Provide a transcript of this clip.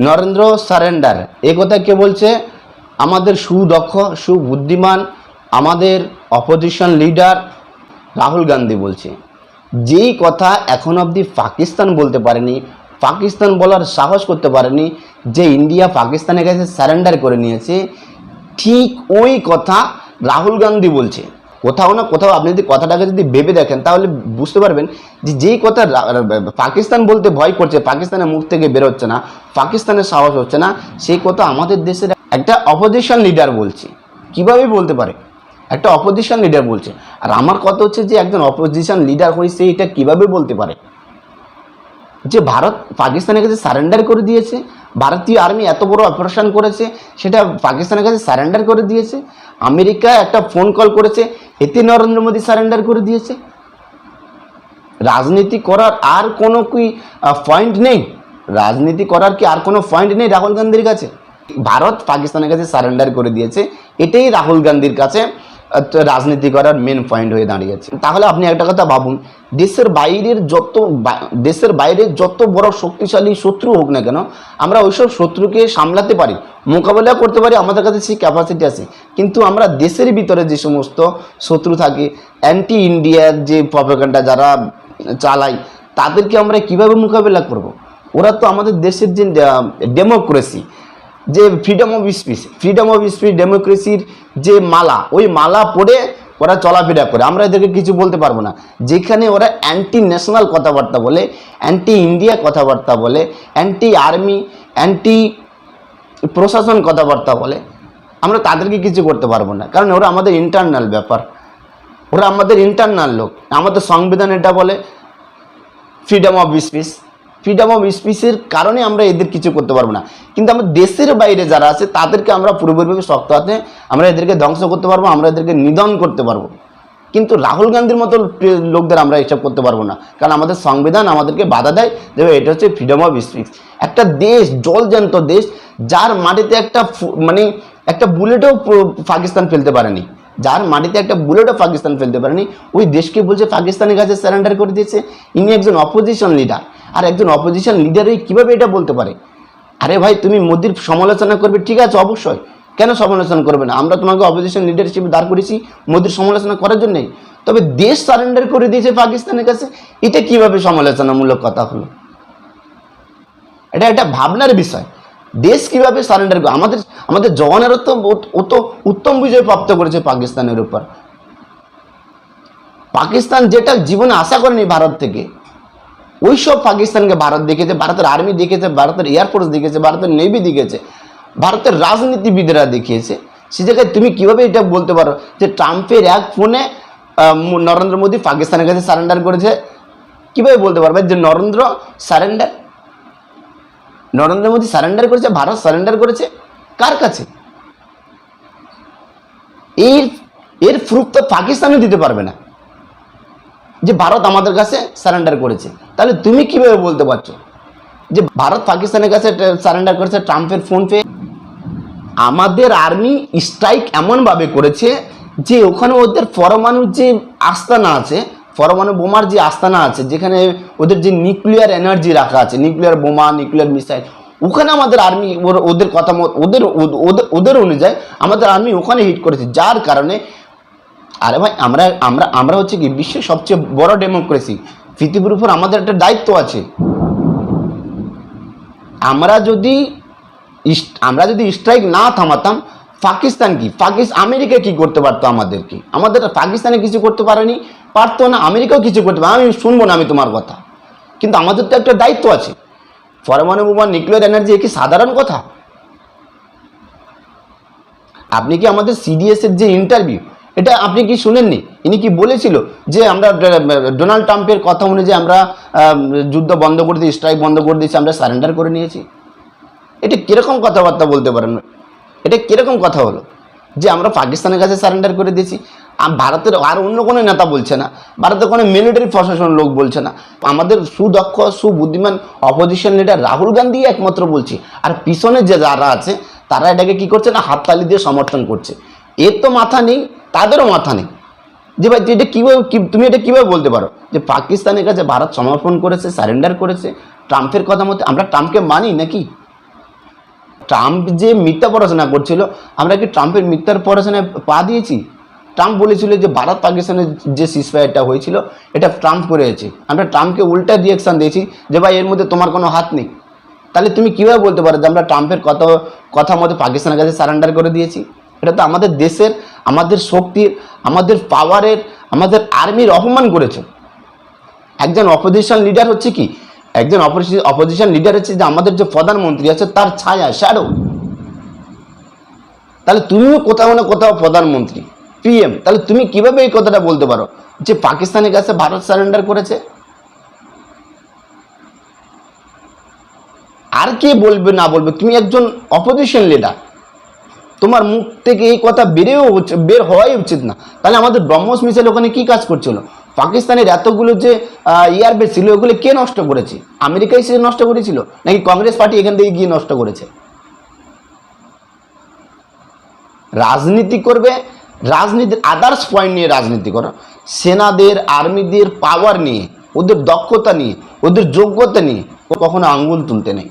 Narendra surrender. এ কথা কে বলছে? আমাদের সুদক্ষ, সুবুদ্ধিমান, আমাদের অপোজিশন লিডার রাহুল গান্ধী বলছে। যেই কথা এখন অবধি পাকিস্তান বলতে পারেনি, পাকিস্তান বলার সাহস করতে পারেনি, যে ইন্ডিয়া পাকিস্তানের কাছে সারেন্ডার করে নিয়েছে, ঠিক ওই কথা রাহুল গান্ধী বলছে। কোথাও না কোথাও আপনি যদি কথাটাকে যদি ভেবে দেখেন, তাহলে বুঝতে পারবেন যে যেই কথা পাকিস্তান বলতে ভয় করছে, পাকিস্তানের মুখ থেকে বেরোচ্ছে না, পাকিস্তানের সাহস হচ্ছে না, সেই কথা আমাদের দেশের একটা অপোজিশন লিডার বলছে। কীভাবে বলতে পারে? একটা অপোজিশন লিডার বলছে। আর আমার কথা হচ্ছে যে একজন অপোজিশন লিডার হয়ে সে এটা কীভাবে বলতে পারে? যে ভারত পাকিস্তানের কাছে সারেন্ডার করে দিয়েছে ভারতীয় আর্মি এত বড় অপারেশন করেছে, সেটা পাকিস্তানের কাছে সারেন্ডার করে দিয়েছে, আমেরিকা একটা ফোন কল করেছে এতে নরেন্দ্র মোদী সারেন্ডার করে দিয়েছে। রাজনীতি করার আর কোনো কি পয়েন্ট নেই? রাজনীতি করার কি আর কোনো পয়েন্ট নেই রাহুল গান্ধীর কাছে? ভারত পাকিস্তানের কাছে সারেন্ডার করে দিয়েছে, এটাই রাহুল গান্ধীর কাছে রাজনীতি করার মেন পয়েন্ট হয়ে দাঁড়িয়েছে তাহলে আপনি একটা কথা ভাবুন, দেশের বাইরের যত দেশের বাইরে যত বড় শক্তিশালী শত্রু হোক না কেন, আমরা ওইসব শত্রুকে সামলাতে পারি মোকাবেলা করতে পারি, আমাদের কাছে সেই ক্যাপাসিটি আছে কিন্তু আমরা দেশের ভিতরে যে সমস্ত শত্রু থাকে অ্যান্টি ইন্ডিয়ার যে প্রপাগান্ডা যারা চালায়, তাদেরকে আমরা কীভাবে মোকাবেলা করব। ওরা তো আমাদের দেশের যে ডেমোক্রেসি যে freedom of speech freedom of speech ডেমোক্রেসির যে মালা, ওই মালা পরে ওরা চলাফেরা করে। আমরা এদেরকে কিছু বলতে পারব না। যেখানে ওরা অ্যান্টি ন্যাশনাল কথাবার্তা বলে অ্যান্টি ইন্ডিয়া কথাবার্তা বলে অ্যান্টি আর্মি অ্যান্টি প্রশাসন কথাবার্তা বলে। আমরা তাদেরকে কিছু করতে পারব না। কারণ ওরা আমাদের ইন্টারনাল ব্যাপার। ওরা আমাদের ইন্টারনাল লোক। আমাদের সংবিধান এটা বলে freedom of speech freedom of স্পিচের কারণে আমরা এদের কিছু করতে পারব না। কিন্তু আমার দেশের বাইরে যারা আছে, তাদেরকে আমরা পুরোপুরিভাবে শক্ত হাতে আমরা এদেরকে ধ্বংস করতে পারব, আমরা এদেরকে নিধন করতে পারব। কিন্তু রাহুল গান্ধীর মতো লোকদের আমরা এসব করতে পারব না। কারণ আমাদের সংবিধান আমাদেরকে বাধা দেয় যে এটা হচ্ছে ফ্রিডম অফ স্পিচ একটা দেশ জলজ্যান্ত দেশ, যার মাটিতে একটা মানে একটা বুলেটও পাকিস্তান ফেলতে পারেনি। যার মাটিতে একটা বুলেটও পাকিস্তান ফেলতে পারেনি, ওই দেশকে বলছে পাকিস্তানের কাছে স্যারেন্ডার করে দিয়েছে। ইনি একজন অপোজিশন লিডার আর একজন অপোজিশন লিডারই কীভাবে এটা বলতে পারে? আরে ভাই, তুমি মোদির সমালোচনা করবে, ঠিক আছে, অবশ্যই। কেন সমালোচনা করবে না? আমরা তোমাকে অপোজিশন লিডার হিসেবে দাঁড় করেছি মোদির সমালোচনা করার জন্যই তবে দেশ সারেন্ডার করে দিয়েছে পাকিস্তানের কাছে, এটা কীভাবে সমালোচনামূলক কথা হলো? এটা একটা ভাবনার বিষয়। দেশ কীভাবে সারেন্ডার আমাদের আমাদের জওয়ানেরও তো ও- ও তো উত্তম বিজয় প্রাপ্ত করেছে পাকিস্তানের উপর। পাকিস্তান যেটা জীবনে আশা করেনি ভারত থেকে ওইসব পাকিস্তানকে ভারত দেখেছে, ভারতের আর্মি দেখেছে, ভারতের এয়ারফোর্স দেখেছে, ভারতের নেভি দেখেছে, ভারতের রাজনীতিবিদরা দেখিয়েছে। সে জায়গায় তুমি কীভাবে এটা বলতে পারো যে ট্রাম্পের এক ফোনে নরেন্দ্র মোদী পাকিস্তানের কাছে সারেন্ডার করেছে? কীভাবে বলতে পারবে যে নরেন্দ্র সারেন্ডার নরেন্দ্র মোদী সারেন্ডার করেছে, ভারত সারেন্ডার করেছে, কার কাছে? এর এর প্রুফ তো পাকিস্তানও দিতে পারবে না। যে ভারত আমাদের কাছে সারেন্ডার করেছে। তাহলে তুমি কীভাবে বলতে পারছ যে ভারত পাকিস্তানের কাছে সারেন্ডার করেছে, ট্রাম্পের ফোন পে আমাদের আর্মি স্ট্রাইক এমনভাবে করেছে যে ওখানে ওদের পরমাণুর যে আস্তানা আছে পরমাণু বোমার যে আস্তানা আছে, যেখানে ওদের যে নিউক্লিয়ার এনার্জি রাখা আছে নিউক্লিয়ার বোমা নিউক্লিয়ার মিসাইল ওখানে আমাদের আর্মি ওদের কথা মতো, ওদের ওদের ওদের অনুযায়ী আমাদের আর্মি ওখানে হিট করেছে। যার কারণে, আরে ভাই, আমরা আমরা আমরা হচ্ছে কি বিশ্বের সবচেয়ে বড় ডেমোক্রেসি পৃথিবীর উপর আমাদের একটা দায়িত্ব আছে। আমরা যদি আমরা যদি স্ট্রাইক না থামাতাম, পাকিস্তান কি? পাকিস্তান, আমেরিকা কি করতে পারতো আমাদেরকে? আমাদের পাকিস্তানে কিছু করতে পারেনি। পারতো না, আমেরিকাও কিছু করতে পারে আমি শুনব না আমি তোমার কথা। কিন্তু আমাদের তো একটা দায়িত্ব আছে। পরমাণু বোমা নিউক্লিয়ার এনার্জি কি সাধারণ কথা? আপনি কি আমাদের সিডিএস এর যে ইন্টারভিউ এটা আপনি কি শুনেননি? ইনি কি বলেছিল যে আমরা ডোনাল্ড ট্রাম্পের কথা অনুযায়ী আমরা যুদ্ধ বন্ধ করে দিয়েছি স্ট্রাইক বন্ধ করে দিয়েছি, আমরা সারেন্ডার করে নিয়েছি? এটা কীরকম কথাবার্তা বলতে পারেন? এটা কীরকম কথা হলো? যে আমরা পাকিস্তানের কাছে সারেন্ডার করে দিয়েছি ভারতের আর অন্য কোনো নেতা বলছে না। ভারতের কোনো মিলিটারি প্রশাসন লোক বলছে না। আমাদের সুদক্ষ, সুবুদ্ধিমান অপোজিশন লিডার রাহুল গান্ধী একমাত্র বলছি। আর পিছনে যে যারা আছে, তারা এটাকে কি করছে না, হাততালি দিয়ে সমর্থন করছে। এর তো মাথা নেই, তাদেরও মাথা নেই। যে ভাই, তুই এটা কীভাবে তুমি এটা কীভাবে বলতে পারো? যে পাকিস্তানের কাছে ভারত সমর্পণ করেছে সারেন্ডার করেছে, ট্রাম্পের কথা মতো আমরা ট্রাম্পকে মানি নাকি? ট্রাম্প যে মিথ্যা পড়াশোনা করছিল, আমরা কি ট্রাম্পের মিথ্যার পড়াশোনায় পা দিয়েছি? ট্রাম্প বলেছিল যে ভারত পাকিস্তানের যে সিসফায়ারটা হয়েছিল, এটা ট্রাম্প করেছে। আমরা ট্রাম্পকে উল্টা রিয়েকশান দিয়েছি যে, ভাই, এর মধ্যে তোমার কোনো হাত নেই। তাহলে তুমি কীভাবে বলতে পারো যে, আমরা ট্রাম্পের কথা কথা মতো পাকিস্তানের কাছে সারেন্ডার করে দিয়েছি? এটা তো আমাদের দেশের, আমাদের শক্তির, আমাদের পাওয়ারের আমাদের আর্মির অপমান করেছে। একজন অপোজিশন লিডার হচ্ছে কি? একজন অপোজিশন লিডার হচ্ছে যে, আমাদের যে প্রধানমন্ত্রী আছে, তার ছায়া শ্যাডো তাহলে তুমিও কোথাও না কোথাও প্রধানমন্ত্রী। পিএম তাহলে তুমি কীভাবে এই কথাটা বলতে পারো? যে পাকিস্তানের কাছে ভারত সারেন্ডার করেছে? আর কে বলবে, না বলবে? তুমি একজন অপোজিশন লিডার তোমার মুখ থেকে এই কথা বেরেও বের হওয়াই উচিত না। তাহলে আমাদের ব্রহ্মস মিসাইল ওখানে কি কাজ করছিল? পাকিস্তানের এতগুলো যে এয়ারবেস ছিল, ওগুলো কে নষ্ট করেছে? আমেরিকাই সে নষ্ট করেছিল? নাকি কংগ্রেস পার্টি এখান থেকে গিয়ে নষ্ট করেছে? রাজনীতি করবে রাজনীতির আদার্স পয়েন্ট নিয়ে রাজনীতি করা, সেনাদের আর্মিদের পাওয়ার নিয়ে, ওদের দক্ষতা নিয়ে, ওদের যোগ্যতা নিয়ে, কখনো আঙ্গুল তুলতে নেই।